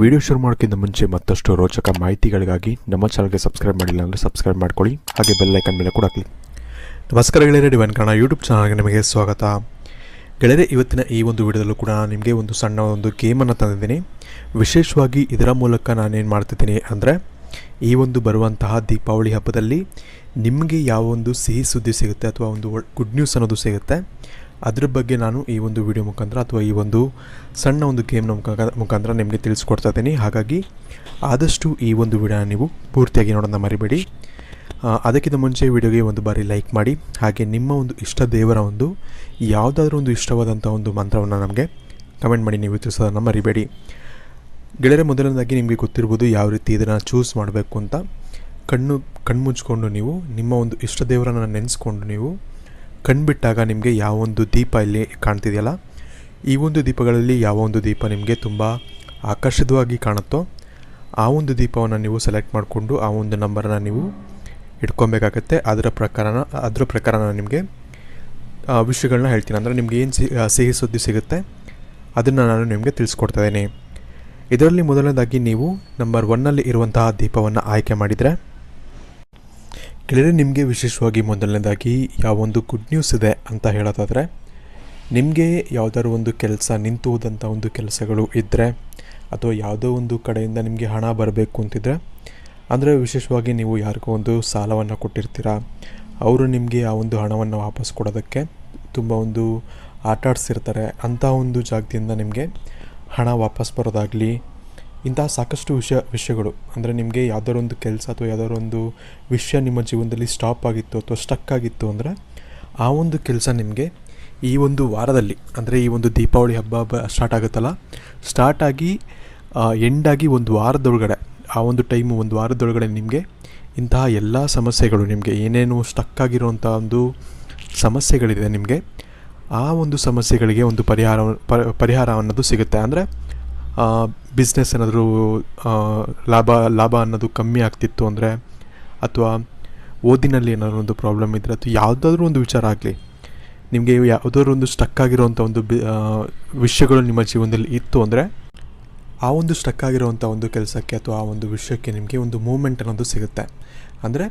Video ಶುರು ಮಾಡೋಕ್ಕಿಂತ ಮುಂಚೆ ಮತ್ತಷ್ಟು ರೋಚಕ ಮಾಹಿತಿಗಳಿಗಾಗಿ ನಮ್ಮ ಚಾನಲ್ಗೆ ಸಬ್ಸ್ಕ್ರೈಬ್ ಮಾಡಿಲ್ಲ ಅಂದರೆ ಸಬ್ಸ್ಕ್ರೈಬ್ ಮಾಡ್ಕೊಳ್ಳಿ. ಹಾಗೆ ಬೆಲ್ ಐಕನ್ ಮೇಲೆ ಕೂಡ ಕ್ಲಿಕ್. ನಮಸ್ಕಾರ ಗೆಳೆಯರೆ ಡಿವೈನ್ ಕನ್ನಡ ಯೂಟ್ಯೂಬ್ ಚಾನಲ್ಗೆ ನಿಮಗೆ ಸ್ವಾಗತ. ಗೆಳೆಯರೆ, ಇವತ್ತಿನ ಈ ಒಂದು ವಿಡಿಯೋದಲ್ಲೂ ಕೂಡ ನಾನು ನಿಮಗೆ ಒಂದು ಸಣ್ಣ ಒಂದು ಗೇಮನ್ನು ತಂದಿದ್ದೀನಿ. ವಿಶೇಷವಾಗಿ ಇದರ ಮೂಲಕ ನಾನೇನು ಮಾಡ್ತಿದ್ದೀನಿ ಅಂದರೆ ಈ ಒಂದು ಬರುವಂತಹ ದೀಪಾವಳಿ ಹಬ್ಬದಲ್ಲಿ ನಿಮಗೆ ಯಾವ ಒಂದು ಸಿಹಿ ಸುದ್ದಿ ಸಿಗುತ್ತೆ ಅಥವಾ ಒಂದು ಗುಡ್ ನ್ಯೂಸ್ ಅನ್ನೋದು ಸಿಗುತ್ತೆ. ಅದ್ರ ಬಗ್ಗೆ ನಾನು ಈ ಒಂದು ವಿಡಿಯೋ ಮುಖಾಂತರ ಅಥವಾ ಈ ಒಂದು ಸಣ್ಣ ಒಂದು ಗೇಮ್ನ ಮುಖಾಂತರ ಮುಖಾಂತರ ನಿಮಗೆ ತಿಳಿಸ್ಕೊಡ್ತಾ ಇದ್ದೀನಿ. ಹಾಗಾಗಿ ಆದಷ್ಟು ಈ ಒಂದು ವಿಡಿಯೋನ ನೀವು ಪೂರ್ತಿಯಾಗಿ ನೋಡೋಣ ಮರಿಬೇಡಿ. ಅದಕ್ಕಿಂತ ಮುಂಚೆ ವಿಡಿಯೋಗೆ ಒಂದು ಬಾರಿ ಲೈಕ್ ಮಾಡಿ. ಹಾಗೆ ನಿಮ್ಮ ಒಂದು ಇಷ್ಟ ದೇವರ ಒಂದು ಯಾವುದಾದ್ರೂ ಒಂದು ಇಷ್ಟವಾದಂಥ ಒಂದು ಮಂತ್ರವನ್ನು ನಮಗೆ ಕಮೆಂಟ್ ಮಾಡಿ ನೀವು ತಿಳಿಸೋದನ್ನು ಮರಿಬೇಡಿ. ಗೆಳೆಯರೆ, ಮೊದಲನೇದಾಗಿ ನಿಮಗೆ ಗೊತ್ತಿರ್ಬೋದು ಯಾವ ರೀತಿ ಇದನ್ನು ಚೂಸ್ ಮಾಡಬೇಕು ಅಂತ. ಕಣ್ಣು ಕಣ್ಮುಚ್ಕೊಂಡು ನೀವು ನಿಮ್ಮ ಒಂದು ಇಷ್ಟ ದೇವರನ್ನು ನೆನೆಸ್ಕೊಂಡು ನೀವು ಕಣ್ಬಿಟ್ಟಾಗ ನಿಮಗೆ ಯಾವ ಒಂದು ದೀಪ ಇಲ್ಲಿ ಕಾಣ್ತಿದೆಯಲ್ಲ? ಈ ಒಂದು ದೀಪಗಳಲ್ಲಿ ಯಾವ ಒಂದು ದೀಪ ನಿಮಗೆ ತುಂಬ ಆಕರ್ಷಿತವಾಗಿ ಕಾಣುತ್ತೋ, ಆ ಒಂದು ದೀಪವನ್ನು ನೀವು ಸೆಲೆಕ್ಟ್ ಮಾಡಿಕೊಂಡು ಆ ಒಂದು ನಂಬರನ್ನು ನೀವು ಇಟ್ಕೊಬೇಕಾಗತ್ತೆ. ಅದರ ಪ್ರಕಾರನ, ಅದರ ಪ್ರಕಾರ ನಾನು ನಿಮಗೆ ವಿಷಯಗಳನ್ನ ಹೇಳ್ತೀನಿ. ಅಂದರೆ ನಿಮಗೆ ಏನು ಸಿಹಿ ಸುದ್ದಿ ಸಿಗುತ್ತೆ, ಅದನ್ನು ನಾನು ನಿಮಗೆ ತಿಳಿಸ್ಕೊಡ್ತಾ ಇದರಲ್ಲಿ ಮೊದಲನೇದಾಗಿ ನೀವು ನಂಬರ್ ಒನ್ನಲ್ಲಿ ಇರುವಂತಹ ದೀಪವನ್ನು ಆಯ್ಕೆ ಮಾಡಿದರೆ ಗೆಳೆಯರೆ ನಿಮಗೆ ವಿಶೇಷವಾಗಿ ಮೊದಲನೇದಾಗಿ ಯಾವೊಂದು ಗುಡ್ ನ್ಯೂಸ್ ಇದೆ ಅಂತ ಹೇಳೋದಾದರೆ, ನಿಮಗೆ ಯಾವುದಾದ್ರು ಒಂದು ಕೆಲಸ ನಿಂತು ಹೋದಂಥ ಒಂದು ಕೆಲಸಗಳು ಇದ್ದರೆ ಅಥವಾ ಯಾವುದೋ ಒಂದು ಕಡೆಯಿಂದ ನಿಮಗೆ ಹಣ ಬರಬೇಕು ಅಂತಿದ್ರೆ, ಅಂದರೆ ವಿಶೇಷವಾಗಿ ನೀವು ಯಾರಿಗೋ ಒಂದು ಸಾಲವನ್ನು ಕೊಟ್ಟಿರ್ತೀರ, ಅವರು ನಿಮಗೆ ಆ ಒಂದು ಹಣವನ್ನು ವಾಪಸ್ ಕೊಡೋದಕ್ಕೆ ತುಂಬ ಒಂದು ಆಟಾಡ್ಸಿರ್ತಾರೆ. ಅಂಥ ಒಂದು ಜಾಗದಿಂದ ನಿಮಗೆ ಹಣ ವಾಪಸ್ ಬರೋದಾಗಲಿ ಇಂತಹ ಸಾಕಷ್ಟು ವಿಷಯ, ವಿಷಯಗಳು. ಅಂದರೆ ನಿಮಗೆ ಯಾವ್ದಾದ್ರು ಒಂದು ಕೆಲಸ ಅಥವಾ ಯಾವ್ದಾದ್ರು ಒಂದು ವಿಷಯ ನಿಮ್ಮ ಜೀವನದಲ್ಲಿ ಸ್ಟಾಪ್ ಆಗಿತ್ತು ಅಥವಾ ಸ್ಟಕ್ ಆಗಿತ್ತು ಅಂದರೆ ಆ ಒಂದು ಕೆಲಸ ನಿಮಗೆ ಈ ಒಂದು ವಾರದಲ್ಲಿ, ಅಂದರೆ ಈ ಒಂದು ದೀಪಾವಳಿ ಹಬ್ಬ ಸ್ಟಾರ್ಟ್ ಆಗುತ್ತಲ್ಲ? ಸ್ಟಾರ್ಟ್ ಆಗಿ ಎಂಡಾಗಿ ಒಂದು ವಾರದೊಳಗಡೆ, ಆ ಒಂದು ಟೈಮು ಒಂದು ವಾರದೊಳಗಡೆ ನಿಮಗೆ ಇಂತಹ ಎಲ್ಲ ಸಮಸ್ಯೆಗಳು ನಿಮಗೆ, ಏನೇನು ಸ್ಟಕ್ ಆಗಿರುವಂಥ ಒಂದು ಸಮಸ್ಯೆಗಳಿದೆ ನಿಮಗೆ, ಆ ಒಂದು ಸಮಸ್ಯೆಗಳಿಗೆ ಒಂದು ಪರಿಹಾರ ಪರಿಹಾರ ಅನ್ನೋದು ಸಿಗುತ್ತೆ. ಅಂದರೆ ಬಿಸ್ನೆಸ್ ಏನಾದರೂ ಲಾಭ ಲಾಭ ಅನ್ನೋದು ಕಮ್ಮಿ ಆಗ್ತಿತ್ತು ಅಂದರೆ ಅಥವಾ ಓದಿನಲ್ಲಿ ಏನಾದರೂ ಒಂದು ಪ್ರಾಬ್ಲಮ್ ಇದ್ದರೆ ಅಥವಾ ಯಾವುದಾದ್ರೂ ಒಂದು ವಿಚಾರ ಆಗಲಿ ನಿಮಗೆ ಯಾವುದಾದ್ರೂ ಒಂದು ಸ್ಟಕ್ ಆಗಿರೋವಂಥ ಒಂದು ವಿಷಯಗಳು ನಿಮ್ಮ ಜೀವನದಲ್ಲಿ ಇತ್ತು ಅಂದರೆ ಆ ಒಂದು ಸ್ಟಕ್ ಆಗಿರೋವಂಥ ಒಂದು ಕೆಲಸಕ್ಕೆ ಅಥವಾ ಆ ಒಂದು ವಿಷಯಕ್ಕೆ ನಿಮಗೆ ಒಂದು ಮೂಮೆಂಟ್ ಅನ್ನೋದು ಸಿಗುತ್ತೆ. ಅಂದರೆ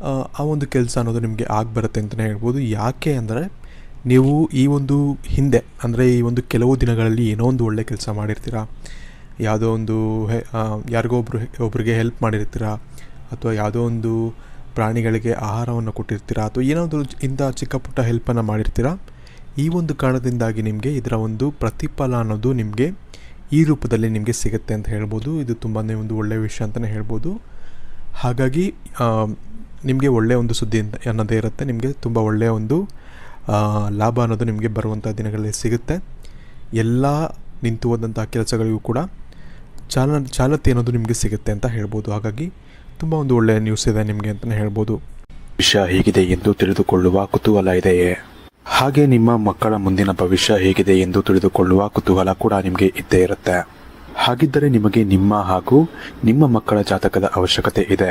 ಆ, ಒಂದು ಕೆಲಸ ಅನ್ನೋದು ನಿಮಗೆ ಬರುತ್ತೆ ಅಂತಲೇ ಹೇಳ್ಬೋದು. ಯಾಕೆ ಅಂದರೆ ನೀವು ಈ ಒಂದು ಹಿಂದೆ, ಅಂದರೆ ಈ ಒಂದು ಕೆಲವು ದಿನಗಳಲ್ಲಿ ಏನೋ ಒಂದು ಒಳ್ಳೆ ಕೆಲಸ ಮಾಡಿರ್ತೀರ? ಯಾವುದೋ ಒಂದು ಹೆ ಯಾರಿಗೋ ಒಬ್ರು ಒಬ್ರಿಗೆ ಹೆಲ್ಪ್ ಮಾಡಿರ್ತೀರ? ಅಥವಾ ಯಾವುದೋ ಒಂದು ಪ್ರಾಣಿಗಳಿಗೆ ಆಹಾರವನ್ನು ಕೊಟ್ಟಿರ್ತೀರ? ಅಥವಾ ಏನಾದರೂ ಇಂಥ ಚಿಕ್ಕ ಪುಟ್ಟ ಹೆಲ್ಪನ್ನು ಮಾಡಿರ್ತೀರ? ಈ ಒಂದು ಕಾರಣದಿಂದಾಗಿ ನಿಮಗೆ ಇದರ ಒಂದು ಪ್ರತಿಫಲ ಅನ್ನೋದು ನಿಮಗೆ ಈ ರೂಪದಲ್ಲಿ ನಿಮಗೆ ಸಿಗುತ್ತೆ ಅಂತ ಹೇಳ್ಬೋದು. ಇದು ತುಂಬಾ ಒಂದು ಒಳ್ಳೆಯ ವಿಷಯ ಅಂತಲೇ ಹೇಳ್ಬೋದು. ಹಾಗಾಗಿ ನಿಮಗೆ ಒಳ್ಳೆಯ ಒಂದು ಸುದ್ದಿ ಅನ್ನೋದೇ ಇರುತ್ತೆ. ನಿಮಗೆ ತುಂಬ ಒಳ್ಳೆಯ ಒಂದು ಲಾಭ ಅನ್ನೋದು ನಿಮಗೆ ಬರುವಂಥ ದಿನಗಳಲ್ಲಿ ಸಿಗುತ್ತೆ. ಎಲ್ಲ ನಿಂತು ಹೋದಂಥ ಕೆಲಸಗಳಿಗೂ ಕೂಡ ಚಾಲ, ಚಾಲತೆ ಅನ್ನೋದು ನಿಮಗೆ ಸಿಗುತ್ತೆ ಅಂತ ಹೇಳ್ಬೋದು. ಹಾಗಾಗಿ ತುಂಬ ಒಂದು ಒಳ್ಳೆಯ ನ್ಯೂಸ್ ಇದೆ ನಿಮಗೆ ಅಂತಲೇ ಹೇಳ್ಬೋದು. ವಿಷಯ ಹೇಗಿದೆ ಎಂದು ತಿಳಿದುಕೊಳ್ಳುವ ಕುತೂಹಲ ಇದೆಯೇ? ಹಾಗೆ ನಿಮ್ಮ ಮಕ್ಕಳ ಮುಂದಿನ ಭವಿಷ್ಯ ಹೇಗಿದೆ ಎಂದು ತಿಳಿದುಕೊಳ್ಳುವ ಕುತೂಹಲ ಕೂಡ ನಿಮಗೆ ಇದ್ದೇ ಇರುತ್ತೆ. ಹಾಗಿದ್ದರೆ ನಿಮಗೆ ನಿಮ್ಮ ಹಾಗೂ ನಿಮ್ಮ ಮಕ್ಕಳ ಜಾತಕದ ಅವಶ್ಯಕತೆ ಇದೆ.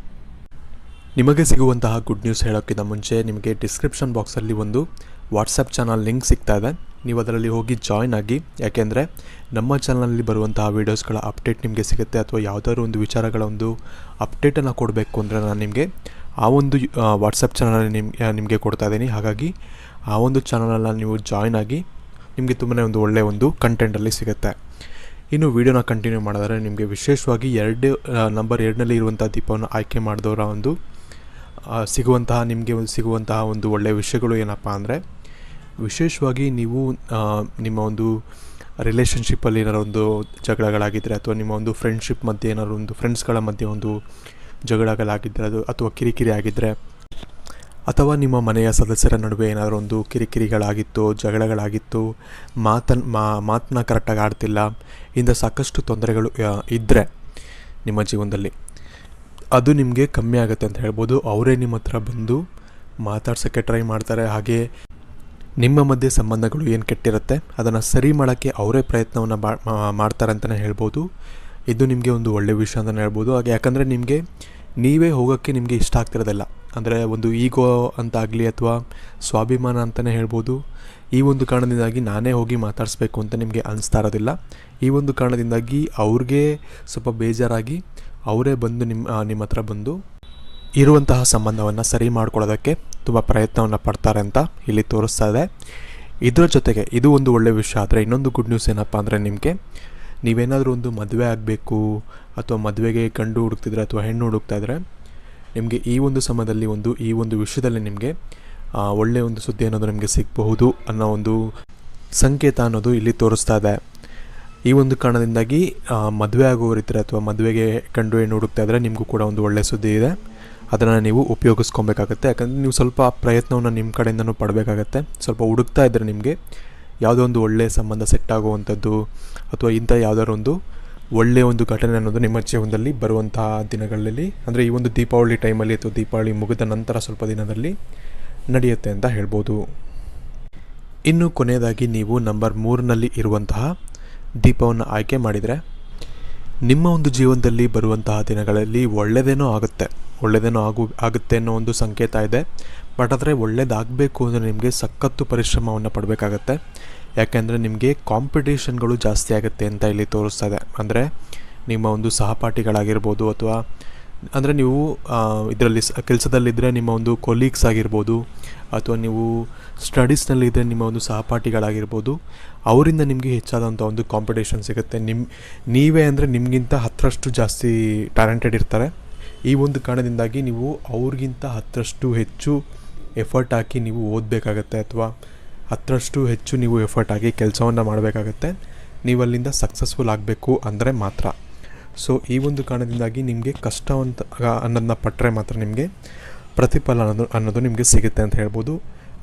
ನಿಮಗೆ ಸಿಗುವಂತಹ ಗುಡ್ ನ್ಯೂಸ್ ಹೇಳೋಕ್ಕಿಂತ ಮುಂಚೆ ನಿಮಗೆ ಡಿಸ್ಕ್ರಿಪ್ಷನ್ ಬಾಕ್ಸಲ್ಲಿ ಒಂದು ವಾಟ್ಸಪ್ ಚಾನಲ್ ಲಿಂಕ್ ಸಿಗ್ತಾ ಇದೆ. ನೀವು ಅದರಲ್ಲಿ ಹೋಗಿ ಜಾಯ್ನ್ ಆಗಿ, ಯಾಕೆಂದರೆ ನಮ್ಮ ಚಾನಲಲ್ಲಿ ಬರುವಂತಹ ವೀಡಿಯೋಸ್ಗಳ ಅಪ್ಡೇಟ್ ನಿಮಗೆ ಸಿಗುತ್ತೆ. ಅಥವಾ ಯಾವುದಾದ್ರು ಒಂದು ವಿಚಾರಗಳ ಒಂದು ಅಪ್ಡೇಟನ್ನು ಕೊಡಬೇಕು ಅಂದರೆ ನಾನು ನಿಮಗೆ ಆ ಒಂದು ವಾಟ್ಸಪ್ ಚಾನಲಲ್ಲಿ ನಿಮ್ಗೆ ನಿಮಗೆ ಕೊಡ್ತಾ ಇದ್ದೀನಿ. ಹಾಗಾಗಿ ಆ ಒಂದು ಚಾನಲನ್ನು ನೀವು ಜಾಯ್ನ್ ಆಗಿ ನಿಮಗೆ ತುಂಬಾ ಒಂದು ಒಳ್ಳೆಯ ಒಂದು ಕಂಟೆಂಟಲ್ಲಿ ಸಿಗುತ್ತೆ. ಇನ್ನು ವೀಡಿಯೋನ ಕಂಟಿನ್ಯೂ ಮಾಡಿದ್ರೆ ನಿಮಗೆ ವಿಶೇಷವಾಗಿ ಎರಡು ನಂಬರ್ ಎರಡನಲ್ಲಿ ಇರುವಂಥ ದೀಪವನ್ನು ಆಯ್ಕೆ ಮಾಡಿದವರ ಒಂದು ಸಿಗುವಂತಹ, ನಿಮಗೆ ಸಿಗುವಂತಹ ಒಂದು ಒಳ್ಳೆಯ ವಿಷಯಗಳು ಏನಪ್ಪ ಅಂದರೆ, ವಿಶೇಷವಾಗಿ ನೀವು ನಿಮ್ಮ ಒಂದು ರಿಲೇಷನ್ಶಿಪ್ಪಲ್ಲಿ ಏನಾರು ಒಂದು ಜಗಳಗಳಾಗಿದ್ದರೆ ಅಥವಾ ನಿಮ್ಮ ಒಂದು ಫ್ರೆಂಡ್ಶಿಪ್ ಮಧ್ಯೆ ಏನಾದ್ರು ಒಂದು ಫ್ರೆಂಡ್ಸ್ಗಳ ಮಧ್ಯೆ ಒಂದು ಜಗಳಗಳಾಗಿದ್ದರೆ ಅದು ಅಥವಾ ಕಿರಿಕಿರಿ ಆಗಿದ್ದರೆ ಅಥವಾ ನಿಮ್ಮ ಮನೆಯ ಸದಸ್ಯರ ನಡುವೆ ಏನಾದರೂ ಒಂದು ಕಿರಿಕಿರಿಗಳಾಗಿತ್ತು, ಜಗಳಗಳಾಗಿತ್ತು, ಮಾತನ್ ಮಾತನ್ನ ಕರೆಕ್ಟಾಗಿ ಆಡ್ತಿಲ್ಲ, ಇಂದ ಸಾಕಷ್ಟು ತೊಂದರೆಗಳು ಇದ್ದರೆ ನಿಮ್ಮ ಜೀವನದಲ್ಲಿ. ಅದು ನಿಮಗೆ ಕಮ್ಮಿ ಆಗುತ್ತೆ ಅಂತ ಹೇಳ್ಬೋದು. ಅವರೇ ನಿಮ್ಮ ಹತ್ರ ಬಂದು ಮಾತಾಡ್ಸೋಕ್ಕೆ ಟ್ರೈ ಮಾಡ್ತಾರೆ. ಹಾಗೆ ನಿಮ್ಮ ಮಧ್ಯೆ ಸಂಬಂಧಗಳು ಏನು ಕೆಟ್ಟಿರುತ್ತೆ, ಅದನ್ನು ಸರಿ ಮಾಡೋಕ್ಕೆ ಅವರೇ ಪ್ರಯತ್ನವನ್ನು ಮಾಡ್ತಾರೆ ಅಂತಲೇ ಹೇಳ್ಬೋದು. ಇದು ನಿಮಗೆ ಒಂದು ಒಳ್ಳೆಯ ವಿಷಯ ಅಂತಲೇ ಹೇಳ್ಬೋದು. ಹಾಗೆ ಯಾಕಂದರೆ ನಿಮಗೆ ನೀವೇ ಹೋಗೋಕ್ಕೆ ನಿಮಗೆ ಇಷ್ಟ ಆಗ್ತಿರೋದಿಲ್ಲ. ಅಂದರೆ ಒಂದು ಈಗೋ ಅಂತಾಗಲಿ ಅಥವಾ ಸ್ವಾಭಿಮಾನ ಅಂತಲೇ ಹೇಳ್ಬೋದು. ಈ ಒಂದು ಕಾರಣದಿಂದಾಗಿ ನಾನೇ ಹೋಗಿ ಮಾತಾಡಿಸ್ಬೇಕು ಅಂತ ನಿಮಗೆ ಅನಿಸ್ತಾ ಇರೋದಿಲ್ಲ. ಈ ಒಂದು ಕಾರಣದಿಂದಾಗಿ ಅವ್ರಿಗೆ ಸ್ವಲ್ಪ ಬೇಜಾರಾಗಿ ಅವರೇ ಬಂದು ನಿಮ್ಮ ನಿಮ್ಮ ಹತ್ರ ಬಂದು ಇರುವಂತಹ ಸಂಬಂಧವನ್ನು ಸರಿ ಮಾಡ್ಕೊಳ್ಳೋದಕ್ಕೆ ತುಂಬ ಪ್ರಯತ್ನವನ್ನು ಪಡ್ತಾರೆ ಅಂತ ಇಲ್ಲಿ ತೋರಿಸ್ತಾ ಇದೆ. ಇದರ ಜೊತೆಗೆ ಇದು ಒಂದು ಒಳ್ಳೆಯ ವಿಷಯ, ಆದರೆ ಇನ್ನೊಂದು ಗುಡ್ ನ್ಯೂಸ್ ಏನಪ್ಪ ಅಂದರೆ ನಿಮಗೆ ನೀವೇನಾದರೂ ಒಂದು ಮದುವೆ ಆಗಬೇಕು ಅಥವಾ ಮದುವೆಗೆ ಗಂಡು ಹುಡುಕ್ತಿದ್ರೆ ಅಥವಾ ಹೆಣ್ಣು ಹುಡುಕ್ತಾ ಇದ್ರೆ ನಿಮಗೆ ಈ ಒಂದು ಸಮಯದಲ್ಲಿ ಒಂದು, ಈ ಒಂದು ವಿಷಯದಲ್ಲಿ ನಿಮಗೆ ಒಳ್ಳೆಯ ಒಂದು ಸುದ್ದಿ ಅನ್ನೋದು ನಿಮಗೆ ಸಿಗಬಹುದು ಅನ್ನೋ ಒಂದು ಸಂಕೇತ ಅನ್ನೋದು ಇಲ್ಲಿ ತೋರಿಸ್ತಾ ಇದೆ. ಈ ಒಂದು ಕಾರಣದಿಂದಾಗಿ ಮದುವೆ ಆಗೋರಿದ್ದರೆ ಅಥವಾ ಮದುವೆಗೆ ಕಂಡು ಹೆಣ್ಣು ಹುಡುಕ್ತಾ ಇದ್ದರೆ ನಿಮಗೂ ಕೂಡ ಒಂದು ಒಳ್ಳೆಯ ಸುದ್ದಿ ಇದೆ. ಅದನ್ನು ನೀವು ಉಪಯೋಗಿಸ್ಕೊಬೇಕಾಗತ್ತೆ. ಯಾಕಂದರೆ ನೀವು ಸ್ವಲ್ಪ ಪ್ರಯತ್ನವನ್ನು ನಿಮ್ಮ ಕಡೆಯಿಂದನೂ ಪಡಬೇಕಾಗತ್ತೆ. ಸ್ವಲ್ಪ ಹುಡುಕ್ತಾ ಇದ್ದರೆ ನಿಮಗೆ ಯಾವುದೋ ಒಂದು ಒಳ್ಳೆಯ ಸಂಬಂಧ ಸೆಟ್ ಆಗುವಂಥದ್ದು ಅಥವಾ ಇಂಥ ಯಾವುದಾದ್ರು ಒಂದು ಒಳ್ಳೆಯ ಒಂದು ಘಟನೆ ಅನ್ನೋದು ನಿಮ್ಮ ಜೀವನದಲ್ಲಿ ಬರುವಂತಹ ದಿನಗಳಲ್ಲಿ, ಅಂದರೆ ಈ ಒಂದು ದೀಪಾವಳಿ ಟೈಮಲ್ಲಿ ಅಥವಾ ದೀಪಾವಳಿ ಮುಗಿದ ನಂತರ ಸ್ವಲ್ಪ ದಿನದಲ್ಲಿ ನಡೆಯುತ್ತೆ ಅಂತ ಹೇಳ್ಬೋದು. ಇನ್ನು ಕೊನೆಯದಾಗಿ ನೀವು ನಂಬರ್ ಮೂರಿನಲ್ಲಿ ಇರುವಂತಹ ದೀಪವನ್ನು ಆಯ್ಕೆ ಮಾಡಿದರೆ ನಿಮ್ಮ ಒಂದು ಜೀವನದಲ್ಲಿ ಬರುವಂತಹ ದಿನಗಳಲ್ಲಿ ಒಳ್ಳೆಯದೇನೋ ಆಗುತ್ತೆ. ಒಳ್ಳೆಯದೇನೋ ಆಗು, ಆಗುತ್ತೆ ಅನ್ನೋ ಒಂದು ಸಂಕೇತ ಇದೆ. ಬಟ್ ಆದರೆ ಒಳ್ಳೇದಾಗಬೇಕು ಅಂದರೆ ನಿಮಗೆ ಸಖತ್ತು ಪರಿಶ್ರಮವನ್ನು ಪಡಬೇಕಾಗತ್ತೆ. ಯಾಕೆಂದರೆ ನಿಮಗೆ ಕಾಂಪಿಟೇಷನ್ಗಳು ಜಾಸ್ತಿ ಆಗುತ್ತೆ ಅಂತ ಇಲ್ಲಿ ತೋರಿಸ್ತಾ ಇದೆ. ಅಂದರೆ ನಿಮ್ಮ ಒಂದು ಸಹಪಾಠಿಗಳಾಗಿರ್ಬೋದು ಅಥವಾ, ಅಂದರೆ ನೀವು ಇದರಲ್ಲಿ ಕೆಲಸದಲ್ಲಿದ್ದರೆ ನಿಮ್ಮ ಒಂದು ಕೊಲೀಗ್ಸ್ ಆಗಿರ್ಬೋದು ಅಥವಾ ನೀವು ಸ್ಟಡೀಸ್ನಲ್ಲಿದ್ದರೆ ನಿಮ್ಮ ಒಂದು ಸಹಪಾಠಿಗಳಾಗಿರ್ಬೋದು, ಅವರಿಂದ ನಿಮಗೆ ಹೆಚ್ಚಾದಂಥ ಒಂದು ಕಾಂಪಿಟೇಷನ್ ಸಿಗುತ್ತೆ. ನಿಮ್ಮ ನೀವೇ ಅಂದರೆ ನಿಮಗಿಂತ ಹತ್ತರಷ್ಟು ಜಾಸ್ತಿ ಟ್ಯಾಲೆಂಟೆಡ್ ಇರ್ತಾರೆ. ಈ ಒಂದು ಕಾರಣದಿಂದಾಗಿ ನೀವು ಅವ್ರಿಗಿಂತ ಹತ್ತರಷ್ಟು ಹೆಚ್ಚು ಎಫರ್ಟ್ ಹಾಕಿ ನೀವು ಓದಬೇಕಾಗತ್ತೆ ಅಥವಾ ಹತ್ತರಷ್ಟು ಹೆಚ್ಚು ನೀವು ಎಫರ್ಟ್ ಹಾಕಿ ಕೆಲಸವನ್ನು ಮಾಡಬೇಕಾಗತ್ತೆ. ನೀವು ಅಲ್ಲಿಂದ ಸಕ್ಸಸ್ಫುಲ್ ಆಗಬೇಕು ಅಂದರೆ ಮಾತ್ರ. ಸೊ ಈ ಒಂದು ಕಾರಣದಿಂದಾಗಿ ನಿಮಗೆ ಕಷ್ಟವಂತ ಅನ್ನೋದನ್ನ ಪಟ್ಟರೆ ಮಾತ್ರ ನಿಮಗೆ. ಪ್ರತಿಫಲ ಅನ್ನೋದು ಅನ್ನೋದು ನಿಮಗೆ ಸಿಗುತ್ತೆ ಅಂತ ಹೇಳ್ಬೋದು.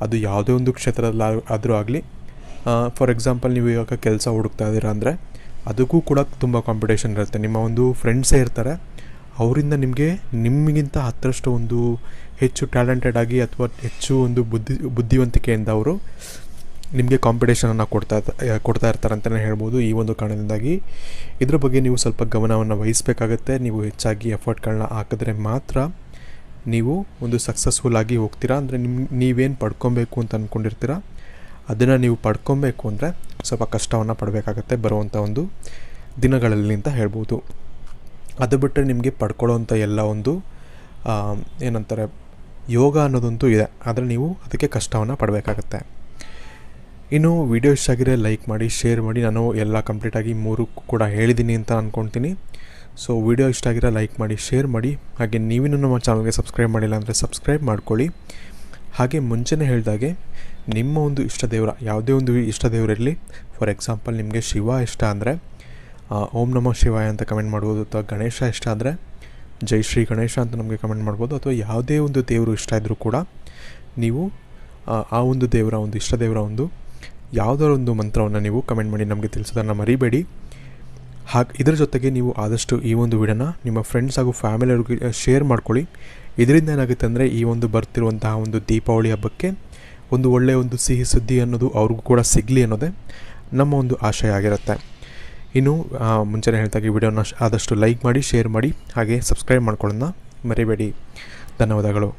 ಅದು ಯಾವುದೇ ಒಂದು ಕ್ಷೇತ್ರದಲ್ಲಿ ಆದರೂ ಆಗಲಿ ಫಾರ್ ಎಕ್ಸಾಂಪಲ್ ನೀವು ಇವಾಗ ಕೆಲಸ ಹುಡುಕ್ತಾ ಇದ್ದೀರಾ ಅಂದರೆ, ಅದಕ್ಕೂ ಕೂಡ ತುಂಬ ಕಾಂಪಿಟೇಷನ್ ಇರುತ್ತೆ. ನಿಮ್ಮ ಒಂದು ಫ್ರೆಂಡ್ಸೇ ಇರ್ತಾರೆ. ಅವರಿಂದ ನಿಮಗೆ ನಿಮಗಿಂತ ಹತ್ತರಷ್ಟು ಒಂದು ಹೆಚ್ಚು ಟ್ಯಾಲೆಂಟೆಡ್ ಆಗಿ ಅಥವಾ ಹೆಚ್ಚು ಒಂದು ಬುದ್ಧಿ, ಬುದ್ಧಿವಂತಿಕೆಯಿಂದ ಅವರು ನಿಮಗೆ ಕಾಂಪಿಟೇಷನನ್ನು ಕೊಡ್ತಾ ಕೊಡ್ತಾ ಇರ್ತಾರೆ ಅಂತಲೇ ಹೇಳ್ಬೋದು ಈ ಒಂದು ಕಾರಣದಿಂದಾಗಿ. ಇದ್ರ ಬಗ್ಗೆ ನೀವು ಸ್ವಲ್ಪ ಗಮನವನ್ನು ವಹಿಸಬೇಕಾಗತ್ತೆ. ನೀವು ಹೆಚ್ಚಾಗಿ ಎಫರ್ಟ್ಗಳನ್ನ ಹಾಕಿದ್ರೆ ಮಾತ್ರ ನೀವು ಒಂದು ಸಕ್ಸಸ್ಫುಲ್ ಆಗಿ ಹೋಗ್ತೀರಾ? ಅಂದರೆ ನಿಮ್ಮ ನೀವೇನು ಪಡ್ಕೊಬೇಕು ಅಂತ ಅಂದ್ಕೊಂಡಿರ್ತೀರ ಅದನ್ನು ನೀವು ಪಡ್ಕೊಬೇಕು ಅಂದರೆ ಸ್ವಲ್ಪ ಕಷ್ಟವನ್ನು ಪಡಬೇಕಾಗತ್ತೆ ಬರುವಂಥ ಒಂದು ದಿನಗಳಲ್ಲಿ ಅಂತ ಹೇಳ್ಬೋದು. ಅದು ಬಿಟ್ಟರೆ ನಿಮಗೆ ಪಡ್ಕೊಳ್ಳೋವಂಥ ಎಲ್ಲ ಒಂದು ಏನಂತಾರೆ, ಯೋಗ ಅನ್ನೋದಂತೂ ಇದೆ. ಆದರೆ ನೀವು ಅದಕ್ಕೆ ಕಷ್ಟವನ್ನು ಪಡಬೇಕಾಗತ್ತೆ. ಇನ್ನು ವಿಡಿಯೋ ಇಷ್ಟ ಆಗಿದ್ರೆ ಲೈಕ್ ಮಾಡಿ ಶೇರ್ ಮಾಡಿ. ನಾನು ಎಲ್ಲ ಕಂಪ್ಲೀಟಾಗಿ ಮೂರು ಕೂಡ ಹೇಳಿದ್ದೀನಿ ಅಂತ ಅಂದ್ಕೊಳ್ತೀನಿ ಸೊ ವಿಡಿಯೋ ಇಷ್ಟ ಆಗಿರೋ ಲೈಕ್ ಮಾಡಿ ಶೇರ್ ಮಾಡಿ. ಹಾಗೆ ನೀವಿನ್ನೂ ನಮ್ಮ ಚಾನಲ್ಗೆ ಸಬ್ಸ್ಕ್ರೈಬ್ ಮಾಡಿಲ್ಲ ಅಂದರೆ ಸಬ್ಸ್ಕ್ರೈಬ್ ಮಾಡ್ಕೊಳ್ಳಿ. ಹಾಗೆ ಮುಂಚೆನೇ ಹೇಳಿದಾಗೆ ನಿಮ್ಮ ಒಂದು ಇಷ್ಟ ದೇವರ ಯಾವುದೇ ಒಂದು ಇಷ್ಟ ದೇವರಿರಲಿ ಫಾರ್ ಎಕ್ಸಾಂಪಲ್ ನಿಮಗೆ ಶಿವ ಇಷ್ಟ ಅಂದರೆ ಓಂ ನಮಃ ಶಿವಾಯ ಅಂತ ಕಮೆಂಟ್ ಮಾಡ್ಬೋದು ಅಥವಾ ಗಣೇಶ ಇಷ್ಟ ಅಂದರೆ ಜೈ ಶ್ರೀ ಗಣೇಶ ಅಂತ ನಮಗೆ ಕಮೆಂಟ್ ಮಾಡ್ಬೋದು. ಅಥವಾ ಯಾವುದೇ ಒಂದು ದೇವರು ಇಷ್ಟ ಇದ್ದರೂ ಕೂಡ ನೀವು ಆ, ಒಂದು ದೇವರ ಒಂದು ಇಷ್ಟ ದೇವರ ಒಂದು ಯಾವುದರ ಒಂದು ಮಂತ್ರವನ್ನು ನೀವು ಕಮೆಂಟ್ ಮಾಡಿ ನಮಗೆ ತಿಳಿಸೋದನ್ನು ಮರಿಬೇಡಿ. ಹಾಗೆ ಇದರ ಜೊತೆಗೆ ನೀವು ಆದಷ್ಟು ಈ ಒಂದು ವಿಡಿಯೋನ ನಿಮ್ಮ ಫ್ರೆಂಡ್ಸ್ ಹಾಗೂ ಫ್ಯಾಮಿಲಿಯವ್ರಿಗೆ ಶೇರ್ ಮಾಡ್ಕೊಳ್ಳಿ. ಇದರಿಂದ ಏನಾಗುತ್ತೆ ಅಂದರೆ ಈ ಒಂದು ಬರ್ತಿರುವಂತಹ ಒಂದು ದೀಪಾವಳಿ ಹಬ್ಬಕ್ಕೆ ಒಂದು ಒಳ್ಳೆಯ ಒಂದು ಸಿಹಿ ಸುದ್ದಿ ಅನ್ನೋದು ಅವ್ರಿಗೂ ಕೂಡ ಸಿಗಲಿ ಅನ್ನೋದೇ ನಮ್ಮ ಒಂದು ಆಶಯ ಆಗಿರುತ್ತೆ. ಇನ್ನು ಮುಂಚೆನೆ ಹೇಳ್ದಾಗೆ ವಿಡಿಯೋನ ಆದಷ್ಟು ಲೈಕ್ ಮಾಡಿ ಶೇರ್ ಮಾಡಿ, ಹಾಗೆ ಸಬ್ಸ್ಕ್ರೈಬ್ ಮಾಡ್ಕೊಳ್ಳೋಣ ಮರಿಬೇಡಿ. ಧನ್ಯವಾದಗಳು.